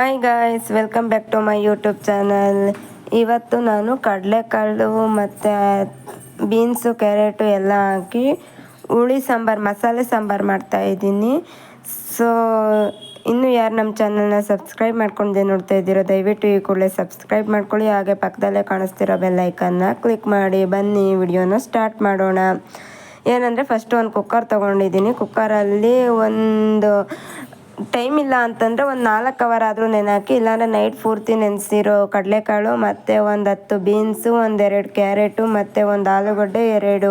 Hi guys welcome back to my YouTube channel ಇವತ್ತು ನಾನು ಕಡಲೆಕಾಳು ಮತ್ತು ಬೀನ್ಸು ಕ್ಯಾರೆಟು ಎಲ್ಲ ಹಾಕಿ ಹುಳಿ ಸಾಂಬಾರು, ಮಸಾಲೆ ಸಾಂಬಾರು ಮಾಡ್ತಾಯಿದ್ದೀನಿ ಸೊ ಇನ್ನೂ ಯಾರು ನಮ್ಮ ಚಾನಲ್ನ ಸಬ್ಸ್ಕ್ರೈಬ್ ಮಾಡ್ಕೊಂಡೆ ನೋಡ್ತಾ ಇದ್ದೀರೋ, ದಯವಿಟ್ಟು ಈ ಕೂಡಲೇ ಸಬ್ಸ್ಕ್ರೈಬ್ ಮಾಡ್ಕೊಳ್ಳಿ. ಹಾಗೆ ಪಕ್ಕದಲ್ಲೇ ಕಾಣಿಸ್ತಿರೋ ಬೆಲ್ಲೈಕನ್ನ ಕ್ಲಿಕ್ ಮಾಡಿ. ಬನ್ನಿ ವಿಡಿಯೋನ ಸ್ಟಾರ್ಟ್ ಮಾಡೋಣ. ಏನಂದರೆ ಫಸ್ಟು ಒಂದು ಕುಕ್ಕರ್ ತೊಗೊಂಡಿದ್ದೀನಿ. ಕುಕ್ಕರಲ್ಲಿ ಒಂದು ಟೈಮ್ ಇಲ್ಲ ಅಂತಂದರೆ ಒಂದು ನಾಲ್ಕು ಅವರ್ ಆದರೂ ನೆನೆಹಾಕಿ, ಇಲ್ಲಾಂದರೆ ನೈಟ್ ಪೂರ್ತಿ ನೆನೆಸಿರೋ ಕಡಲೆಕಾಳು, ಮತ್ತು ಒಂದು ಹತ್ತು ಬೀನ್ಸು ಒಂದೆರಡು ಕ್ಯಾರೆಟು ಮತ್ತು ಒಂದು ಆಲೂಗಡ್ಡೆ, ಎರಡು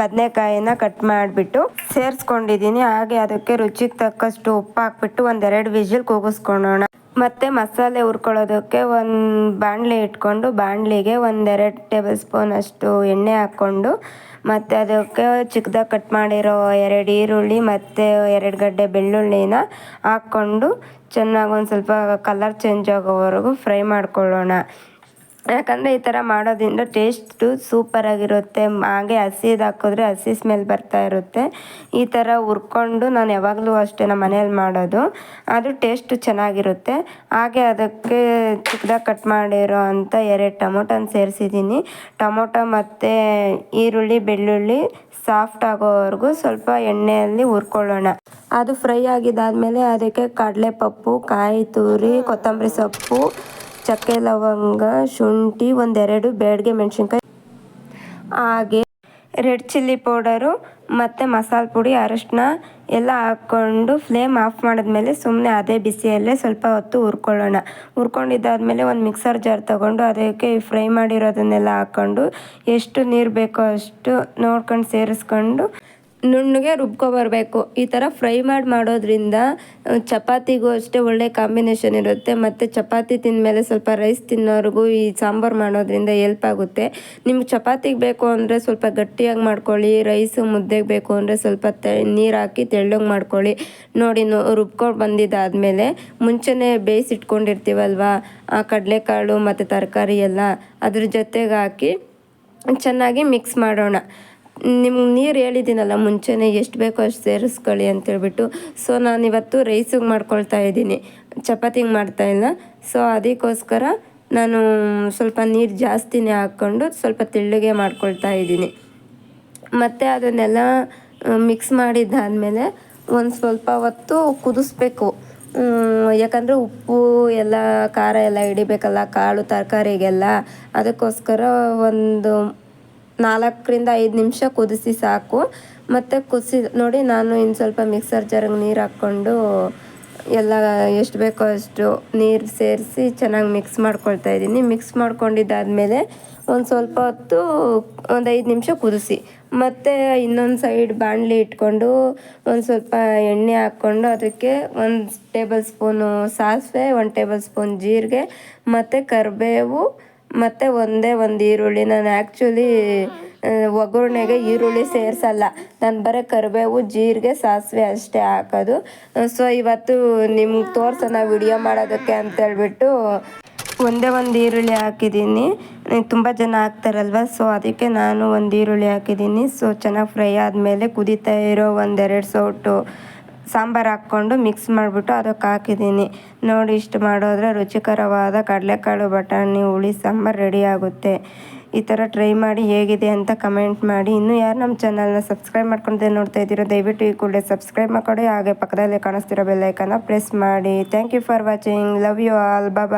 ಬದನೆಕಾಯಿನ ಕಟ್ ಮಾಡಿಬಿಟ್ಟು ಸೇರಿಸ್ಕೊಂಡಿದ್ದೀನಿ. ಹಾಗೆ ಅದಕ್ಕೆ ರುಚಿಗೆ ತಕ್ಕಷ್ಟು ಉಪ್ಪು ಹಾಕ್ಬಿಟ್ಟು ಒಂದೆರಡು ವಿಜಿಲ್ ಕೂಗಿಸ್ಕೊಳ್ಳೋಣ. ಮತ್ತು ಮಸಾಲೆ ಹುರ್ಕೊಳ್ಳೋದಕ್ಕೆ ಒಂದು ಬಾಣಲೆ ಇಟ್ಕೊಂಡು, ಬಾಣಲಿಗೆ ಒಂದೆರಡು ಟೇಬಲ್ ಸ್ಪೂನ್ ಅಷ್ಟು ಎಣ್ಣೆ ಹಾಕ್ಕೊಂಡು, ಮತ್ತು ಅದಕ್ಕೆ ಚಿಕ್ಕದಾಗಿ ಕಟ್ ಮಾಡಿರೋ ಎರಡು ಈರುಳ್ಳಿ ಮತ್ತು ಎರಡು ಗಡ್ಡೆ ಬೆಳ್ಳುಳ್ಳಿನ ಹಾಕ್ಕೊಂಡು ಚೆನ್ನಾಗಿ ಒಂದು ಸ್ವಲ್ಪ ಕಲರ್ ಚೇಂಜ್ ಆಗೋವರೆಗೂ ಫ್ರೈ ಮಾಡ್ಕೊಳ್ಳೋಣ. ಯಾಕಂದರೆ ಈ ಥರ ಮಾಡೋದ್ರಿಂದ ಟೇಸ್ಟು ಸೂಪರಾಗಿರುತ್ತೆ ಹಾಗೆ ಹಸಿದು ಹಾಕಿದ್ರೆ ಹಸಿ ಸ್ಮೆಲ್ ಬರ್ತಾ ಇರುತ್ತೆ. ಈ ಥರ ಹುರ್ಕೊಂಡು ನಾನು ಯಾವಾಗಲೂ ಅಷ್ಟೇ ನಮ್ಮ ಮನೇಲಿ ಮಾಡೋದು. ಅದು ಟೇಸ್ಟು ಚೆನ್ನಾಗಿರುತ್ತೆ. ಹಾಗೆ ಅದಕ್ಕೆ ಚಿಕ್ಕದಾಗಿ ಕಟ್ ಮಾಡಿರೋ ಅಂಥ ಎರಡು ಟೊಮೊಟೊನ ಸೇರಿಸಿದ್ದೀನಿ. ಟೊಮೊಟೊ ಮತ್ತು ಈರುಳ್ಳಿ, ಬೆಳ್ಳುಳ್ಳಿ ಸಾಫ್ಟ್ ಆಗೋವರೆಗೂ ಸ್ವಲ್ಪ ಎಣ್ಣೆಯಲ್ಲಿ ಹುರ್ಕೊಳ್ಳೋಣ. ಅದು ಫ್ರೈ ಆಗಿದ್ದಾದಮೇಲೆ ಅದಕ್ಕೆ ಕಡಲೆಪಪ್ಪು, ಕಾಯಿ, ತುರಿ, ಕೊತ್ತಂಬರಿ ಸೊಪ್ಪು ಚಕ್ಕೆ ಲವಂಗ ಶುಂಠಿ, ಒಂದೆರಡು ಬೇಡಿಗೆ ಮೆಣಸಿನ್ಕಾಯಿ. ಹಾಗೆ ರೆಡ್ ಚಿಲ್ಲಿ ಪೌಡರು ಮತ್ತು ಮಸಾಲೆ ಪುಡಿ, ಅರಶಿನ ಎಲ್ಲ ಹಾಕ್ಕೊಂಡು ಫ್ಲೇಮ್ ಆಫ್ ಮಾಡಿದ್ಮೇಲೆ ಸುಮ್ಮನೆ ಅದೇ ಬಿಸಿಯಲ್ಲೇ ಸ್ವಲ್ಪ ಹೊತ್ತು ಹುರ್ಕೊಳ್ಳೋಣ. ಹುರ್ಕೊಂಡಿದ್ದಾದಮೇಲೆ ಒಂದು ಮಿಕ್ಸರ್ ಜಾರ್ ತೊಗೊಂಡು ಅದಕ್ಕೆ ಫ್ರೈ ಮಾಡಿರೋದನ್ನೆಲ್ಲ ಹಾಕ್ಕೊಂಡು ಎಷ್ಟು ನೀರು ಬೇಕೋ ಅಷ್ಟು ನೋಡ್ಕೊಂಡು ಸೇರಿಸ್ಕೊಂಡು ನುಣ್ಣಗೆ ರುಬ್ಕೊಬರ್ಬೇಕು. ಈ ಥರ ಫ್ರೈ ಮಾಡಿ ಮಾಡೋದ್ರಿಂದ ಚಪಾತಿಗೂ ಅಷ್ಟೇ ಒಳ್ಳೆ ಕಾಂಬಿನೇಷನ್ ಇರುತ್ತೆ. ಮತ್ತು ಚಪಾತಿ ತಿಂದಮೇಲೆ ಸ್ವಲ್ಪ ರೈಸ್ ತಿನ್ನೋರಿಗೂ ಈ ಸಾಂಬಾರು ಮಾಡೋದ್ರಿಂದ ಎಲ್ಪ್ ಆಗುತ್ತೆ. ನಿಮ್ಗೆ ಚಪಾತಿಗೆ ಬೇಕು ಅಂದರೆ ಸ್ವಲ್ಪ ಗಟ್ಟಿಯಾಗಿ ಮಾಡ್ಕೊಳ್ಳಿ, ರೈಸು ಮುದ್ದೆಗೆ ಬೇಕು ಅಂದರೆ ಸ್ವಲ್ಪ ತೆ, ನೀರು ಹಾಕಿ ತೆಳ್ಳಗೆ ಮಾಡ್ಕೊಳ್ಳಿ. ನೋಡಿ ನೋ, ರುಬ್ಕೊಂಡು ಬಂದಿದ್ದಾದಮೇಲೆ ಮುಂಚೆನೇ ಬೇಯಿಸಿಟ್ಕೊಂಡಿರ್ತೀವಲ್ವ ಆ ಕಡಲೆಕಾಳು ಮತ್ತು ತರಕಾರಿ ಎಲ್ಲ ಅದ್ರ ಜೊತೆಗೆ ಹಾಕಿ ಚೆನ್ನಾಗಿ ಮಿಕ್ಸ್ ಮಾಡೋಣ. ನಿಮ್ಗೆ ನೀರು ಹೇಳಿದ್ದೀನಲ್ಲ, ಮುಂಚೆನೇ ಎಷ್ಟು ಬೇಕೋ ಅಷ್ಟು ಸೇರಿಸ್ಕೊಳ್ಳಿ ಅಂತೇಳ್ಬಿಟ್ಟು. ಸೊ ನಾನು ಇವತ್ತು ರೈಸಿಗೆ ಮಾಡ್ಕೊಳ್ತಾ ಇದ್ದೀನಿ. ಚಪಾತಿಗೆ ಮಾಡ್ತಾಯಿಲ್ಲ ಸೊ ಅದಕ್ಕೋಸ್ಕರ ನಾನು ಸ್ವಲ್ಪ ನೀರು ಜಾಸ್ತಿನೇ ಹಾಕ್ಕೊಂಡು ಸ್ವಲ್ಪ ತೆಳ್ಳಗೆ ಮಾಡ್ಕೊಳ್ತಾ ಇದ್ದೀನಿ. ಮತ್ತು ಅದನ್ನೆಲ್ಲ ಮಿಕ್ಸ್ ಮಾಡಿದ್ದಾದಮೇಲೆ ಒಂದು ಸ್ವಲ್ಪ ಹೊತ್ತು ಕುದಿಸ್ಬೇಕು. ಯಾಕಂದರೆ ಉಪ್ಪು ಎಲ್ಲ, ಖಾರ ಎಲ್ಲ ಹಿಡಿಬೇಕಲ್ಲ, ಕಾಳು, ತರಕಾರಿಗೆಲ್ಲ. ಅದಕ್ಕೋಸ್ಕರ ಒಂದು ನಾಲ್ಕರಿಂದ ಐದು ನಿಮಿಷ ಕುದಿಸಿ ಸಾಕು. ಮತ್ತು ಕುದಿಸಿ ನೋಡಿ ನಾನು ಇನ್ನು ಸ್ವಲ್ಪ ಮಿಕ್ಸರ್ ಜಾರಿಗೆ ನೀರು ಹಾಕ್ಕೊಂಡು ಎಲ್ಲ ಎಷ್ಟು ಬೇಕೋ ಅಷ್ಟು ನೀರು ಸೇರಿಸಿ ಚೆನ್ನಾಗಿ ಮಿಕ್ಸ್ ಮಾಡ್ಕೊಳ್ತಾ ಇದ್ದೀನಿ. ಮಿಕ್ಸ್ ಮಾಡ್ಕೊಂಡಿದ್ದಾದಮೇಲೆ ಒಂದು ಸ್ವಲ್ಪ ಹೊತ್ತು ಒಂದು ಐದು ನಿಮಿಷ ಕುದಿಸಿ. ಮತ್ತು ಇನ್ನೊಂದು ಸೈಡ್ ಬಾಣಲಿ ಇಟ್ಕೊಂಡು ಒಂದು ಸ್ವಲ್ಪ ಎಣ್ಣೆ ಹಾಕ್ಕೊಂಡು ಅದಕ್ಕೆ ಒಂದು ಟೇಬಲ್ ಸ್ಪೂನು ಸಾಸಿವೆ, ಒಂದು ಟೇಬಲ್ ಸ್ಪೂನ್ ಜೀರಿಗೆ, ಮತ್ತು ಕರಿಬೇವು ಮತ್ತು ಒಂದೇ ಒಂದು ಈರುಳ್ಳಿ. ನಾನು ಆ್ಯಕ್ಚುಲಿ ಒಗ್ಗರಣೆಗೆ ಈರುಳ್ಳಿ ಸೇರಿಸಲ್ಲ. ನಾನು ಬರೀ ಕರಿಬೇವು, ಜೀರಿಗೆ, ಸಾಸಿವೆ ಅಷ್ಟೇ ಹಾಕೋದು. ಸೊ ಇವತ್ತು ನಿಮ್ಗೆ ತೋರ್ಸೋಣ ವಿಡಿಯೋ ಮಾಡೋದಕ್ಕೆ ಅಂತೇಳ್ಬಿಟ್ಟು ಒಂದೇ ಒಂದು ಈರುಳ್ಳಿ ಹಾಕಿದ್ದೀನಿ. ತುಂಬ ಜನ ಹಾಕ್ತಾರಲ್ವ ಸೊ ಅದಕ್ಕೆ ನಾನು ಒಂದು ಈರುಳ್ಳಿ ಹಾಕಿದ್ದೀನಿ. ಸೊ ಚೆನ್ನಾಗಿ ಫ್ರೈ ಆದಮೇಲೆ ಕುದೀತಾ ಇರೋ ಒಂದೆರಡು ಸೌಟು ಸಾಂಬಾರು ಹಾಕ್ಕೊಂಡು ಮಿಕ್ಸ್ ಮಾಡಿಬಿಟ್ಟು ಅದಕ್ಕೆ ಹಾಕಿದ್ದೀನಿ. ನೋಡಿ ಇಷ್ಟು ಮಾಡೋದ್ರೆ ರುಚಿಕರವಾದ ಕಡಲೆಕಾಳು ಬಟಾಣಿ, ಹುಳಿ, ಸಾಂಬಾರು ರೆಡಿ ಆಗುತ್ತೆ. ಈ ಥರ ಟ್ರೈ ಮಾಡಿ ಹೇಗಿದೆ ಅಂತ ಕಮೆಂಟ್ ಮಾಡಿ. ಇನ್ನೂ ಯಾರು ನಮ್ಮ ಚಾನಲ್ನ ಸಬ್ಸ್ಕ್ರೈಬ್ ಮಾಡ್ಕೊಂಡೆ ನೋಡ್ತಾ ಇದ್ದೀರೋ, ದಯವಿಟ್ಟು ಈ ಕೂಡಲೇ ಸಬ್ಸ್ಕ್ರೈಬ್ ಮಾಡ್ಕೊಡಿ. ಹಾಗೆ ಪಕ್ಕದಲ್ಲೇ ಕಾಣಿಸ್ತಿರೋ ಬೆಲ್ಲೈಕನ್ನ ಪ್ರೆಸ್ ಮಾಡಿ. Thank you for watching love you all bye